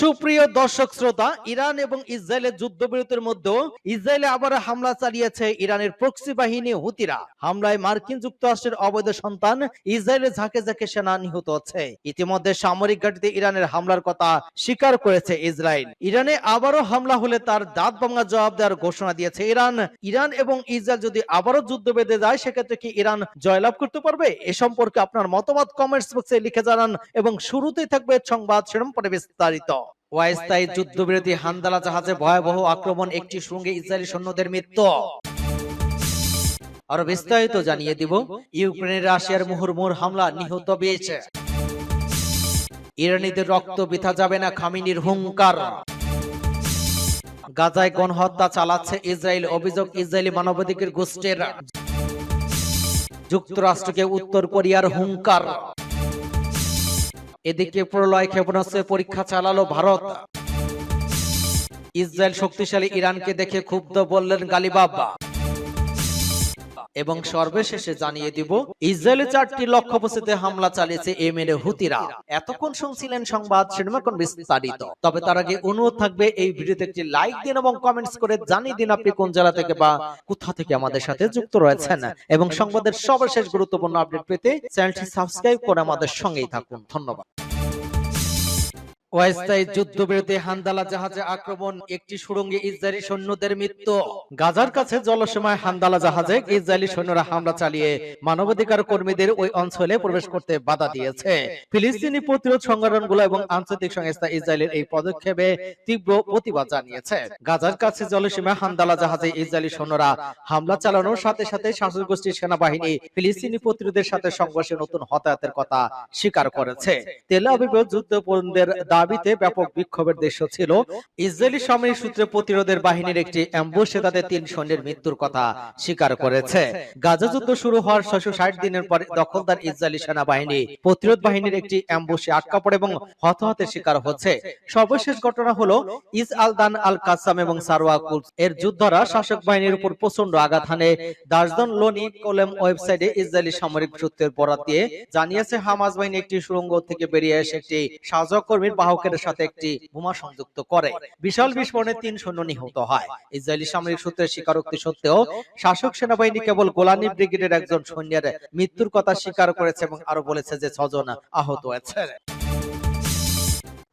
সুপ্রিয় দর্শক শ্রোতা, ইরান এবং ইসরায়েলের যুদ্ধবিরতির মধ্যেও ইসরায়েলে আবার হামলা চালিয়েছে ইরানের প্রক্সি বাহিনী হুতিরা। হামলায় মার্কিন যুক্তরাষ্ট্রের অবৈধ সন্তান ইসরায়েলের ঝাঁকে ঝাঁকে সেনা নিহত হচ্ছে। ইতিমধ্যে সামরিক ঘাটিতে ইরানের হামলার কথা স্বীকার করেছে ইসরায়েল। ইরানে আবারও হামলা হলে তার দাঁত ভাঙা জবাব দেওয়ার ঘোষণা দিয়েছে ইরান। ইরান এবং ইসরায়েল যদি আবারও যুদ্ধ বেঁধে যায়, সেক্ষেত্রে কি ইরান জয়লাভ করতে পারবে? এ সম্পর্কে আপনার মতামত কমেন্টস বক্সে লিখে জানান এবং শুরুতেই থাকবে সংবাদ শিরোনাম পরে বিস্তারিত। অস্থায়ী যুদ্ধবিরতি হান্দালা জাহাজে ভয়াবহ আক্রমণ একটি সঙ্গে ইসরায়েলি সৈন্যদের মৃত্যু। আরও বিস্তারিত জানিয়ে দিব। ইউক্রেনের রাশিয়ার মুহুর্মুর হামলা নিহত বেয়েছে ইরানিদের রক্ত বৃথা যাবে না খামিনির হুঙ্কার। গাজায় গণহত্যা চালাচ্ছে ইসরায়েল অভিযোগ ইসরায়েলি মানবাধিকার গোষ্ঠীর। যুক্তরাষ্ট্রকে উত্তর কোরিয়ার হুঙ্কার। এদিকে প্রলয় ক্ষেপণাস্ত্রের পরীক্ষা চালালো ভারত। ইসরায়েল শক্তিশালী ইরানকে দেখে ক্ষুব্ধ বললেন গালিবাবা। এবং সর্বশেষে জানিয়ে দিব ইসরায়েলের চারটি লক্ষ্যবস্তুতে হামলা চালিয়েছে এমএনএ হুতিরা। এতক্ষণ শুনছিলেন সংবাদ সিনেমাকন বিস্তারিত। তবে তার আগে অনুরোধ থাকবে এই ভিডিওতে একটি লাইক দিন এবং কমেন্টস করে জানিয়ে দিন আপনি কোন জেলা থেকে বা কোথা থেকে আমাদের সাথে যুক্ত রয়েছেন। এবং সংবাদের সর্বশেষ গুরুত্বপূর্ণ আপডেট পেতে চ্যানেলটি সাবস্ক্রাইব করে আমাদের সঙ্গেই থাকুন। ধন্যবাদ। অস্থায়ী যুদ্ধবিরতি হান্দালা জাহাজে আক্রমণ একটি সুড়ঙ্গে ইসরায়েলি সৈন্যদের মৃত্যু। গাজার কাছে জলসীমায় হান্দালা জাহাজে ইসরায়েলি সৈন্যরা হামলা চালিয়ে মানবাধিকার কর্মীদের ওই অঞ্চলে প্রবেশ করতে বাধা দিয়েছে। ফিলিস্তিনি প্রতিরোধ সংগঠনগুলো এবং আন্তর্জাতিক সংস্থা ইসরায়েলের এই পদক্ষেপে তীব্র প্রতিবাদ জানিয়েছে। গাজার কাছে জলসীমায় হান্দালা জাহাজে ইসরায়েলি সৈন্যরা হামলা চালানোর সাথে সাথে শাসক গোষ্ঠীর সেনাবাহিনী ফিলিস্তিনি প্রতিরোধের সাথে সংঘর্ষে নতুন হতাহতের কথা স্বীকার করেছে তেল আবিবের যুদ্ধপূর্ণদের দাবিতে ব্যাপক বিক্ষোভের দৃশ্য ছিল। ইসরায়েলি সামরিক সূত্রে প্রতিরোধের বাহিনীর একটি অ্যাম্বুসে তাদের তিন সৈন্যের মৃত্যুর কথা স্বীকার করেছে। গাজা যুদ্ধ শুরু হওয়ার ছয়শো ষাট দিনের পরে দখলদার ইসরায়েলি সেনাবাহিনী প্রতিরোধ বাহিনীর একটি অ্যাম্বুসে আটকা পড়ে এবং হতাহতের শিকার হচ্ছে। সর্বশেষ ঘটনা হলো ইস আলদান আল কাসাম এবং সারোয়া কুলস। এর যোদ্ধারা শাসক বাহিনীর উপর প্রচণ্ড আঘাত হানে। দার্জন লোনি কোলেম ওয়েবসাইটে ইসরায়েলি সামরিক সূত্রের বরাত দিয়ে জানিয়েছে হামাজ বাহিনী একটি সুড়ঙ্গ থেকে বেরিয়ে এসে একটি সহযোগকর্মীর বাহকের সাথে একটি বোমা সংযুক্ত করে। বিশাল বিস্ফোরণে তিন সৈন্য নিহত হয়। ইসরায়েলি সামরিক সূত্রের স্বীকারোক্তি সত্ত্বেও শাসক সেনাবাহিনী কেবল গোলানি ব্রিগেডের একজন সৈন্যের মৃত্যুর কথা স্বীকার করেছে এবং আরও বলেছে যে ছজন আহত হয়েছে।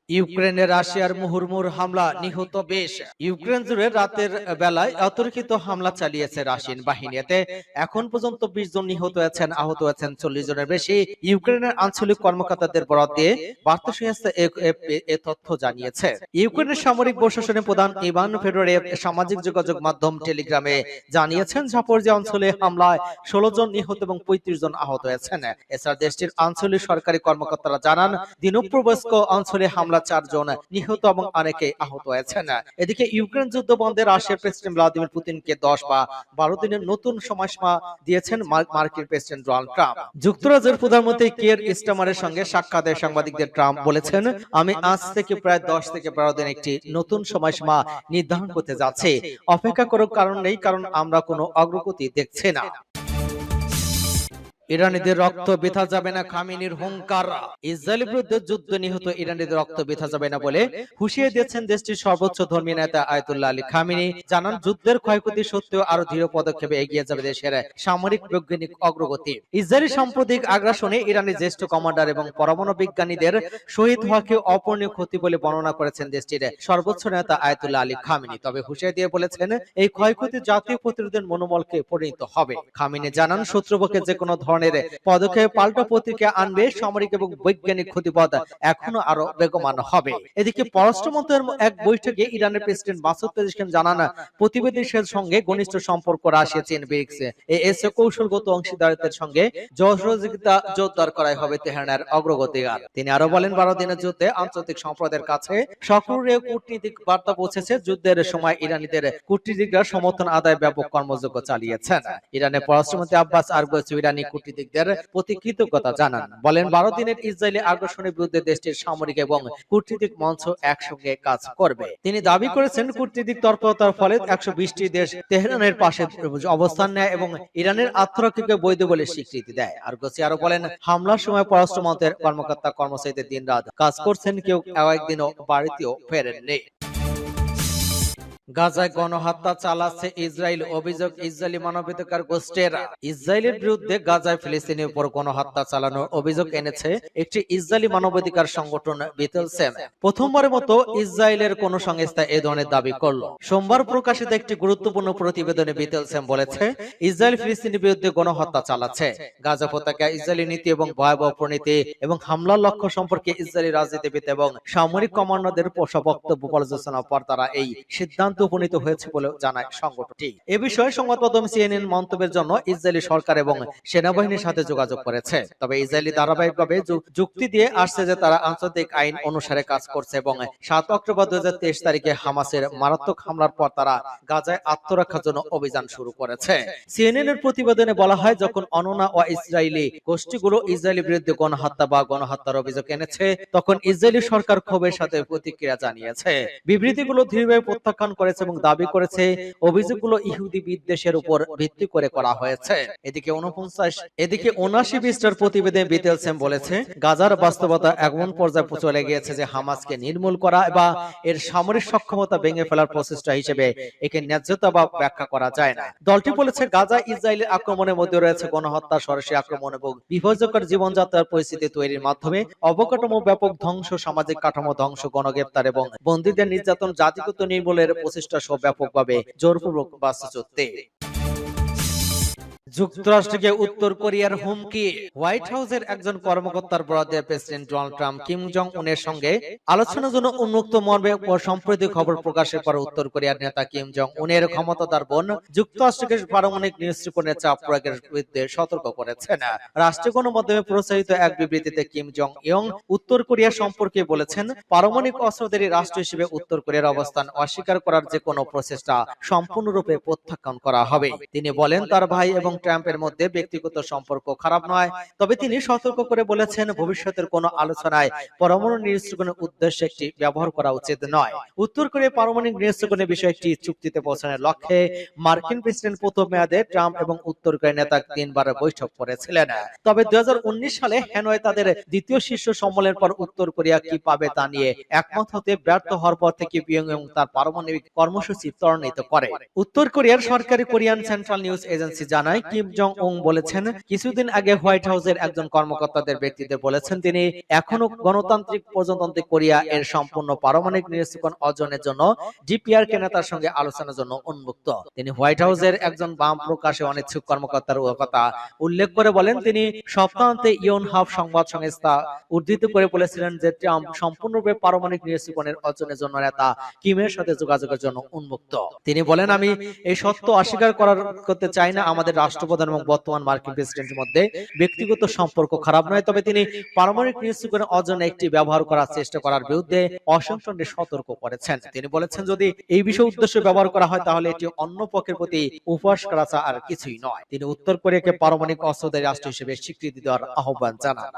ইউক্রেনে রাশিয়ার মুহুর্মুর হামলা নিহত বেশ ইউক্রেন জুড়ে রাতের বেলায় অতর্কিত হামলা চালিয়েছে রাশিয়ান বাহিনী এতে এখন পর্যন্ত বিশ জন নিহত হয়েছেন আহত হয়েছেন চল্লিশ জনের বেশি ইউক্রেনের আঞ্চলিক কর্মকর্তাদের বরাদ দিয়ে বার্তা সংস্থা এ তথ্য জানিয়েছে ইউক্রেনের সামরিক প্রশাসনের প্রধান ইভান ফেডোরেভ সামাজিক যোগাযোগ মাধ্যম টেলিগ্রামে জানিয়েছেন ঝাপরজি অঞ্চলে হামলায় ষোলো জন নিহত এবং পঁয়ত্রিশ জন আহত হয়েছেন এছাড়া দেশটির আঞ্চলিক সরকারি কর্মকর্তারা জানান দিনুপ্রবস্ক অঞ্চলে হামলা চারজন নিহত এবং অনেকে আহত হয়েছেন। এদিকে ইউক্রেন যুদ্ধ বন্ধে রাশিয়ার প্রেসিডেন্ট ভ্লাদিমির পুতিনকে দশ বা বারো দিনের নতুন সময়সীমা দিয়েছেন মার্কিন প্রেসিডেন্ট ডোনাল্ড ট্রাম্প। যুক্তরাজ্যের প্রধানমন্ত্রী কিয়ের ইস্টামারের সঙ্গে সাক্ষাতে সাংবাদিকদের ট্রাম্প বলেছেন, আমি আজ থেকে প্রায় দশ থেকে বারো দিন একটি নতুন সময়সীমা নির্ধারণ করতে যাচ্ছি। অপেক্ষা করার কারণ নেই, কারণ আমরা কোনো অগ্রগতি দেখছি না। ইরানিদের রক্ত বৃথা যাবে না, খামিনির হুঙ্কার। ইসরায়েলের বিরুদ্ধে যুদ্ধ নিহত ইরানিদের রক্ত বৃথা যাবে না বলে হুঁশিয়ে দিয়েছেন দেশটির সর্বোচ্চ ধর্মীয় নেতা আয়তুল্লাহ আলী খামিনি। জানান, যুদ্ধের ক্ষয়ক্ষতি সত্ত্বেও আরও দৃঢ় পদক্ষেপে এগিয়ে যাবে দেশের সামরিক বৈজ্ঞানিক অগ্রগতি। ইসরায়েলি সাম্প্রতিক আগ্রাসনে ইরানের জ্যেষ্ঠ কমান্ডার এবং পরমাণু বিজ্ঞানীদের শহীদ হওয়াকে অপূরণীয় ক্ষতি বলে বর্ণনা করেছেন দেশটির সর্বোচ্চ নেতা আয়তুল্লাহ আলী খামিনি। তবে হুঁশিয়ে দিয়ে বলেছেন, এই ক্ষয়ক্ষতি জাতীয় প্রতিরোধের মনোবলকে পরিণত হবে। খামিনি জানান শত্রুপক্ষে যে কোনো ধরনের পদক্ষেপ, পাল্টা প্রতিক্রিয়া আনবে সামরিক এবং বৈজ্ঞানিক ক্ষতিপদ এখনও আরও বেগমান হবে। এদিকে পররাষ্ট্র মন্ত্রণালয়ের এক বৈঠকে ইরানের প্রেসিডেন্ট মাসুদ পেজিশকিয়ান জানান, প্রতিবেদী সঙ্গে ঘনিষ্ঠ সম্পর্ক রাশিয়া, চীন, ব্রিক্স। এস কৌশলগত অংশীদারিত্বের সঙ্গে সহযোগিতা জোরদার করাই হবে তেহরানের অগ্রগতি আর তিনি আরও বলেন, বারো দিনের যুদ্ধে আন্তর্জাতিক সম্প্রদায়ের কাছে সক্রিয় কূটনীতিক বার্তা পৌঁছেছে। যুদ্ধের সময় ইরানিদের কূটনীতিকরা সমর্থন আদায় ব্যাপক কর্মযোগ্য চালিয়েছেন। ইরানের পররাষ্ট্রমন্ত্রী আব্বাস আরগোস ইরানি কূটনীতিক কূটনীতিকদের প্রতি কৃতজ্ঞতা জানান। বলেন বারো দিনের ইসরায়েলি আগ্রাসনের বিরুদ্ধে দেশটির সামরিক এবং কূটনীতিক মঞ্চ একসঙ্গে কাজ করবে। তিনি দাবি করেছেন কূটনীতিক তৎপরতার ফলে একশো বিশটি দেশ তেহরানের পাশে অবস্থান নেয় এবং ইরানের আত্মরক্ষাকে বৈধ বলে স্বীকৃতি দেয়। আর গোসি আরও বলেন হামলার সময় পররাষ্ট্র মন্ত্রের কর্মকর্তা কর্মচারীদের দিন রাত কাজ করছেন কেউ একদিনও বাড়িতেও ফেরেননি। গাজায় গণহত্যা চালাচ্ছে ইসরায়েল। অভিযোগ, ইসরায়েলি মানবাধিকার গোষ্ঠীরা। ইসরায়েলের বিরুদ্ধে গাজায় ফিলিস্তিনের উপর গণহত্যা চালানোর অভিযোগ এনেছে একটি ইসরায়েলি মানবাধিকার সংগঠন বিতেলসেম প্রথমবারের মতো ইসরায়েলের কোন সংস্থা এ ধরনের দাবি করল। সোমবার প্রকাশিত একটি গুরুত্বপূর্ণ প্রতিবেদনে বিতেলসেম বলেছে, ইসরায়েল ফিলিস্তিনের বিরুদ্ধে গণহত্যা চালাচ্ছে। গাজা পতাকা ইসরায়েলি নীতি এবং ভয়াবহ প্রণীতি এবং হামলার লক্ষ্য সম্পর্কে ইসরায়েলি রাজনীতিবিদ এবং সামরিক কমান্ডারদের পোষা বক্তব্য পর্যালোচনার পর তারা এই সিদ্ধান্ত উপনীত হয়েছে বলে জানায় সংগঠনটি। এ বিষয়ে সংবাদ মাধ্যম সিএনএন মন্তব্যের জন্য ইসরায়েলি সরকার এবং সেনাবাহিনীর সাথে যোগাযোগ করেছে। তবে ইসরায়েলি ধারাবাহিকভাবে যুক্তি দিয়ে আসছে যে তারা আন্তর্জাতিক আইন অনুসারে কাজ করছে এবং সাত অক্টোবর দুই তারিখে হামাসের মারাত্মক হামলার পর তারা গাজায় আত্মরক্ষার জন্য অভিযান শুরু করেছে। সিএনএন এর প্রতিবেদনে বলা হয়, যখন অননা ও ইসরায়েলি গোষ্ঠীগুলো ইসরায়েলের বিরুদ্ধে গণহত্যা বা গণহত্যার অভিযোগ এনেছে, তখন ইসরায়েলি সরকার ক্ষোভের সাথে প্রতিক্রিয়া জানিয়েছে। বিবৃতিগুলো দৃঢ়ভাবে প্রত্যাখ্যান করেছে এবং দাবি করেছে, অভিযোগগুলো ইহুদি বিদ্বেষের উপর ভিত্তি করে করা হয়েছে। এদিকে উনপঞ্চাশ, এদিকে উনাশি পৃষ্ঠার প্রতিবেদনে বিতেলসেম বলেছে, গাজার বাস্তবতা এমন পর্যায়ে চলে গিয়েছে যে হামাসকে নির্মূল করা বা এর সামরিক সক্ষমতা ভেঙে ফেলার প্রচেষ্টা হিসেবে একে ন্যায্যতা বা ব্যাখ্যা করা যায় না। দলটি বলেছে, গাজা ইসরায়েলের আক্রমণের মধ্যে রয়েছে গণহত্যা, সরাসরি আক্রমণ এবং বিভজকর জীবনযাত্রার পরিস্থিতি তৈরির মাধ্যমে অবকাঠামো ব্যাপক ধ্বংস, সামাজিক কাঠামো ধ্বংস, গণগ্রেপ্তার এবং বন্দীদের নির্যাতন, জাতিগত নির্মূলের প্রচেষ্টা সহ ব্যাপকভাবে জোরপূর্বক বাস্তুচ্যুতি যুক্তরাষ্ট্রকে উত্তর কোরিয়ার হুমকি। হোয়াইট হাউসের একজন কর্মকর্তার বরাদ্দে president Donald Trump Kim Jong উনের সঙ্গে আলোচনার জন্য উন্মুক্ত মর্মে সম্প্রতি খবর প্রকাশের পর উত্তর কোরিয়ার নেতা কিম জং উনের ক্ষমতাদার বোন যুক্তরাষ্ট্রকে পারমাণবিক নিশ্চিপণের চাপ প্রয়োগের বিরুদ্ধে সতর্ক করেছেন। রাষ্ট্রীয় গণমাধ্যমে প্রচারিত এক বিবৃতিতে কিম জং ইয়ং উত্তর কোরিয়া সম্পর্কে বলেছেন, পারমাণবিক অস্ত্রধারী রাষ্ট্র হিসেবে উত্তর কোরিয়ার অবস্থান অস্বীকার করার যে কোনো প্রচেষ্টা সম্পূর্ণরূপে প্রত্যাখ্যান করা হবে। তিনি বলেন, তার ভাই এবং ট্রাম্পের মধ্যে ব্যক্তিগত সম্পর্ক খারাপ নয়। তবে তিনি সতর্ক করে বলেছেন, ভবিষ্যতের কোনো আলোচনায় পরমাণু নিরস্ত্রীকরণের উদ্দেশ্যে একটি ব্যবহার করা উচিত নয়। উত্তর কোরিয়া পারমাণবিক নিরস্ত্রীকরণের বিষয়ে একটি চুক্তিতে পৌঁছানোর লক্ষ্যে মার্কিন প্রেসিডেন্ট প্রথম মেয়াদে ট্রাম্প এবং উত্তর কোরিয়ার নেতা তিনবার বৈঠক করেছিলেন। তবে দুই হাজার উনিশ সালে হ্যানয় তাদের দ্বিতীয় শীর্ষ সম্মেলনের পর উত্তর কোরিয়া কি পাবে তা নিয়ে একমত হতে ব্যর্থ হওয়ার পর থেকে পিয়ং এবং তার পারমাণবিক কর্মসূচি ত্বরান্বিত করে। উত্তর কোরিয়ার সরকারি কোরিয়ান সেন্ট্রাল নিউজ এজেন্সি জানায় কিম জং উং বলেছেন, কিছুদিন আগে হোয়াইট হাউসের একজন কর্মকর্তাদের ব্যক্তিতে বলেছেন তিনি, এখনও গণতান্ত্রিক প্রজাতান্ত্রিক কোরিয়া এর সম্পূর্ণ পারমাণবিক নিরস্ত্রীকরণ অর্জনের জন্য ডিপিআর কে নেতার সঙ্গে আলোচনার জন্য উন্মুক্ত। তিনি হোয়াইট হাউসের একজন বাম প্রকাশে অনিচ্ছুক কর্মকর্তার কথা উল্লেখ করে বলেন, তিনি সপ্তাহান্তে ইয়ন হাফ সংবাদ সংস্থা উদ্ধৃত করে বলেছিলেন যে ট্রাম্প সম্পূর্ণরূপে পারমাণবিক নিরস্ত্রীকরণের অর্জনের জন্য নেতা কিমের সাথে যোগাযোগের জন্য উন্মুক্ত। তিনি বলেন, আমি এই সত্য অস্বীকার করার করতে চাই না, আমাদের রাষ্ট্রপ্রধান এবং বর্তমান মার্কিন প্রেসিডেন্টের মধ্যে ব্যক্তিগত সম্পর্ক খারাপ নয় তবে তিনি পারমাণবিক নিরস্ত্রীকরণ অর্জনে একটি ব্যবহার করার চেষ্টা করার বিরুদ্ধে ওয়াশিংটনকে সতর্ক করেছেন। তিনি বলেছেন যদি এই বিষয় উদ্দেশ্য ব্যবহার করা হয় তাহলে এটি অন্য পক্ষের প্রতি উপহাস করা ছাড়া আর কিছুই নয়। তিনি উত্তর কোরিয়াকে পারমাণবিক অস্ত্রধারী রাষ্ট্র হিসেবে স্বীকৃতি দেওয়ার আহ্বান জানান।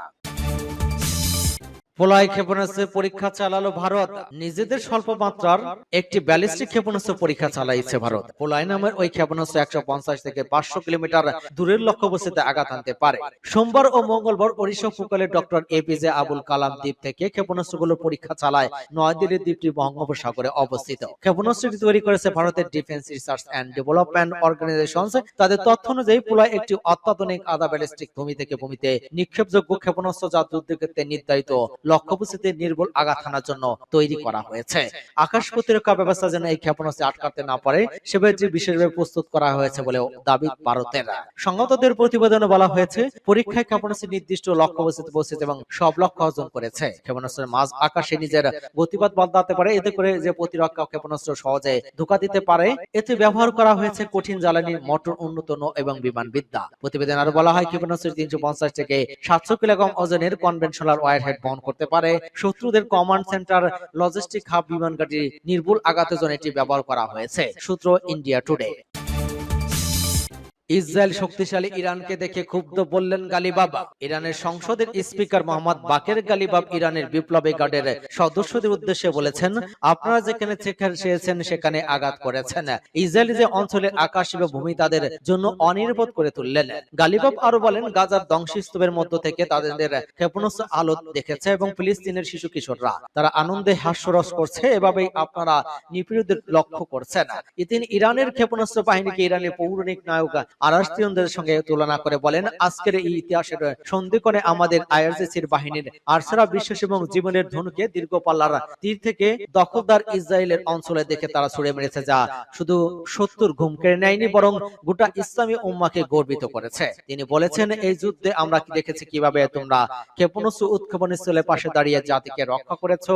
পোলায় ক্ষেপণাস্ত্রের পরীক্ষা চালালো ভারত। নিজেদের স্বল্প মাত্রার একটি ব্যালিস্টিক ক্ষেপণাস্ত্র পরীক্ষা চালাইছে ভারত। পোলায় নামের ওই ক্ষেপণাস্ত্র একশো পঞ্চাশ থেকে পাঁচশো কিলোমিটার দূরের লক্ষ্যবস্তুতে আঘাত আনতে পারে। সোমবার ও মঙ্গলবার ওড়িশা উপকূলে ডক্টর এপিজে আবুল কালাম দ্বীপ থেকে ক্ষেপণাস্ত্রগুলোর পরীক্ষা চালায় নয়াদিল্লির দ্বীপটি বঙ্গোপসাগরে অবস্থিত। ক্ষেপণাস্ত্রটি তৈরি করেছে ভারতের defence research and development organisation তাদের তথ্য অনুযায়ী পোলায় একটি অত্যাধুনিক আধা ব্যালিস্টিক ভূমি থেকে ভূমিতে নিক্ষেপযোগ্য ক্ষেপণাস্ত্র যা যুদ্ধক্ষেত্রে নির্ধারিত লক্ষ্যবস্তুতে নির্ভুল আঘাত হানার জন্য তৈরি করা হয়েছে। আকাশ প্রতিরক্ষা ব্যবস্থা যেন এই ক্ষেপণাস্ত্র আটকাতে না পারে সেভাবে বিশেষভাবে প্রস্তুত করা হয়েছে বলে দাবি ভারতের। সংগতদের প্রতিবেদনে বলা হয়েছে, পরীক্ষায় ক্ষেপণাস্ত্র নির্দিষ্ট লক্ষ্যবস্তুতে পৌঁছেছে এবং সব লক্ষ্য অর্জন করেছে। ক্ষেপণাস্ত্রের মাঝ আকাশে নিজের গতিপথ বদলাতে পারে, এতে করে যে প্রতিরক্ষা ক্ষেপণাস্ত্র সহজে ধোকা দিতে পারে, এতে ব্যবহার করা হয়েছে কঠিন জ্বালানি মোটর উন্নত এবং বিমান বিদ্যা প্রতিবেদন আরও বলা হয় ক্ষেপণাস্ত্র তিনশো পঞ্চাশ থেকে সাতশো কিলোগ্রাম ওজনের কনভেনশনাল ওয়ারহেড বহন করতে পারে। শত্রুদের কমান্ড সেন্টার লজিস্টিক হাব বিমান ঘাঁটি নির্ভুল আঘাতের জন্য এটি ব্যবহার করা হয়েছে। সূত্র ইন্ডিয়া টুডে ইসরায়েল শক্তিশালী ইরানকে দেখে ক্ষুব্ধ বললেন গালিবাব। ইরানের সংসদের স্পিকার মোহাম্মদ বাকের গালিবাব ইরানের বিপ্লবী গার্ডের সদস্যদের উদ্দেশ্যে বলেছেন আপনারা যেখানে চেয়েছেন সেখানে আঘাত করেছেন। ইসরায়েল যে অঞ্চলের আকাশ এবং ভূমি তাদের জন্য অনিরাপদ করে তুললেন। গালিবাব আরও বলেন গাজার ধ্বংসস্তূপের মধ্য থেকে তাদের ক্ষেপণাস্ত্র আলো দেখেছে এবং ফিলিস্তিনের শিশু কিশোররা। তারা আনন্দে হাস্যরস করছে। এভাবেই আপনারা নিপীড়িতদের লক্ষ্য করছেন তিনি ইরানের ক্ষেপণাস্ত্র বাহিনীকে ইরানের পৌরাণিক নায়ক আরাস্তিয়নদের সঙ্গে তুলনা করে বলেন, আজকের এই ইতিহাসের সন্ধিকণে আমাদের আইআরজিসির বাহিনীর আরসারা বিশ্বাস এবং জীবনের ধনুকে দীর্ঘ পাল্লার তীর থেকে দখলদার ইসরায়েলের অঞ্চলে দেখে তারা ছুড়ে মেরেছে, যা শুধু সত্তর ঘুম কেড়ে নেয়নি, বরং গোটা ইসলামী উম্মাকে গর্বিত করেছে। তিনি বলেছেন, এই যুদ্ধে আমরা দেখেছি? কীভাবে তোমরা ক্ষেপণাস্ত্র উৎক্ষেপণ স্থলের পাশে দাঁড়িয়ে জাতিকে রক্ষা করেছ?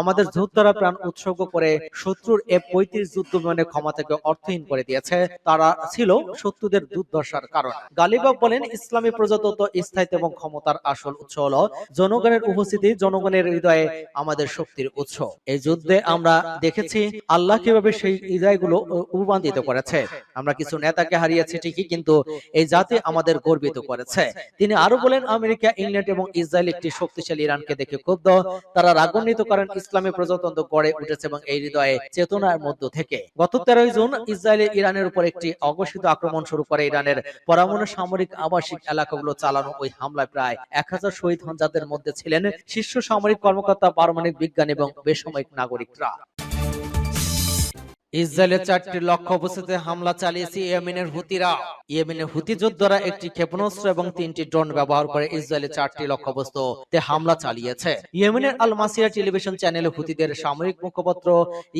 আমাদের যোদ্ধারা প্রাণ উৎসর্গ করে শত্রুর এ পঁয়ত্রিশ যুদ্ধ বিমানের ক্ষমতাকে অর্থহীন করে দিয়েছে। তারা ছিল শত্রুদের দুর্দশার কারণ। গালিবাব বলেন, ইসলামী প্রজাতন্ত্র স্থায়িত্ব এবং ক্ষমতার আসল উৎস হলো জনগণের উপস্থিতি, জনগণের হৃদয়ে আমাদের শক্তির উৎস। এই যুদ্ধে আমরা দেখেছি আল্লাহ কীভাবে সেই হৃদয়গুলো রূপান্তরিত করেছে। আমরা কিছু নেতাকে হারিয়েছি ঠিকই, কিন্তু এই জাতি আমাদের গর্বিত করেছে। তিনি আরও বলেন, আমেরিকা, ইংল্যান্ড এবং ইসরায়েল একটি শক্তিশালী ইরানকে দেখে ক্ষুব্ধ। তারা রাগান্বিত করেন ইসলামী প্রজাতন্ত্র গড়ে উঠেছে এবং এই হৃদয়ে চেতনার মধ্য থেকে। গত তেরোই জুন ইসরায়েল ইরানের উপর একটি অঘোষিত আক্রমণ শুরু করে ইরানের পরমাণু সামরিক আবাসিক এলাকাগুলো চালানো ওই হামলায় প্রায় এক হাজার শহীদ হন যাদের মধ্যে ছিলেন শীর্ষ সামরিক কর্মকর্তা পারমাণবিক বিজ্ঞান এবং বেসামরিক নাগরিকরা। ইসরায়েলের চারটি লক্ষ্য অবস্থিতে হামলা চালিয়েছে ইয়েমেনের হুতিরা। ইয়েমেনের হুতি যোদ্ধারা একটি ক্ষেপণাস্ত্র এবং তিনটি ড্রোন ব্যবহার করে ইসরায়েলের চারটি লক্ষ্যবস্তুতে হামলা চালিয়েছে। ইয়েমেনের আল মাসিয়া টেলিভিশন চ্যানেলে হুতিদের সামরিক মুখপাত্র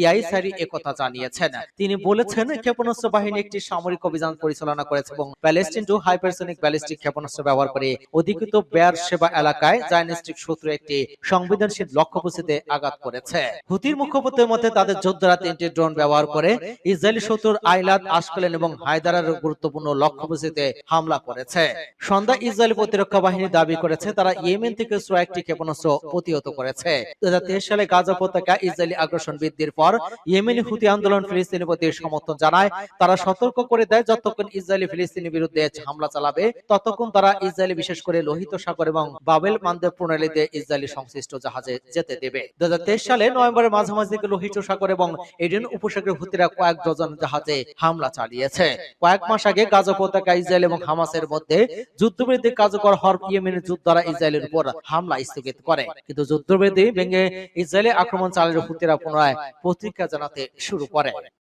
ইয়াইসারি একথা জানিয়েছেন। তিনি বলেছেন ক্ষেপণাস্ত্র বাহিনী একটি সামরিক অভিযান পরিচালনা করেছে এবং প্যালেস্টিন টু হাইপারসনিক ব্যালিস্টিক ক্ষেপণাস্ত্র ব্যবহার করে অধিকৃত বেয়ার সেবা এলাকায় জায়নিস্টিক শত্রু একটি সংবেদনশীল লক্ষ্যবস্তুতে আঘাত করেছে হুতির মুখপাত্রের মধ্যে তাদের যোদ্ধারা তিনটি ড্রোন ব্যবহার করে ইসরায়েলি শত্রুর আইলাদ আশকালেন এবং হায়দারার গুরুত্বপূর্ণ লক্ষ্যবস্তুতে হামলা করেছে। সন্ধ্যা ইসরায়েল প্রতিরক্ষা বাহিনী দাবি করেছে, তারা ইয়েমেন থেকে সোয়া একটি ক্ষেপণাস্ত্র প্রতিহত করেছে। দু সালে গাজা উপত্যকা ইসরায়েলি আগ্রাসন বৃদ্ধির পর ইয়েমেনি হুতি আন্দোলন ফিলিস্তিনের প্রতি সমর্থন জানায়, তারা সতর্ক করে দেয়, যতক্ষণ ইসরায়েলি ফিলিস্তিনি বিরুদ্ধে হামলা চালাবে, ততক্ষণ তারা ইসরায়েলি বিশেষ করে লোহিত সাগর এবং বাবেল মানদেব প্রণালীতে ইসরায়েলি সংশ্লিষ্ট জাহাজে যেতে দেবে। দুহাজার তেইশ সালে নভেম্বরের মাঝামাঝি লোহিত সাগর এবং এডেন উপসাগরের হুতিরা কয়েক ডজন জাহাজে হামলা চালিয়েছে। কয়েক মাস আগে গাজা উপত্যকা ইসরায়েল এবং হামাসের মধ্যে যুদ্ধবিরতি কার্যকর হওয়ার ইয়েমেনের যোদ্ধারা ইসরায়েলের উপর হামলা স্থগিত করে। কিন্তু যুদ্ধবিরতি ভেঙে ইসরায়েলে আক্রমণ চালানোর হুতিরা পুনরায় প্রতিক্রিয়া জানাতে শুরু করে।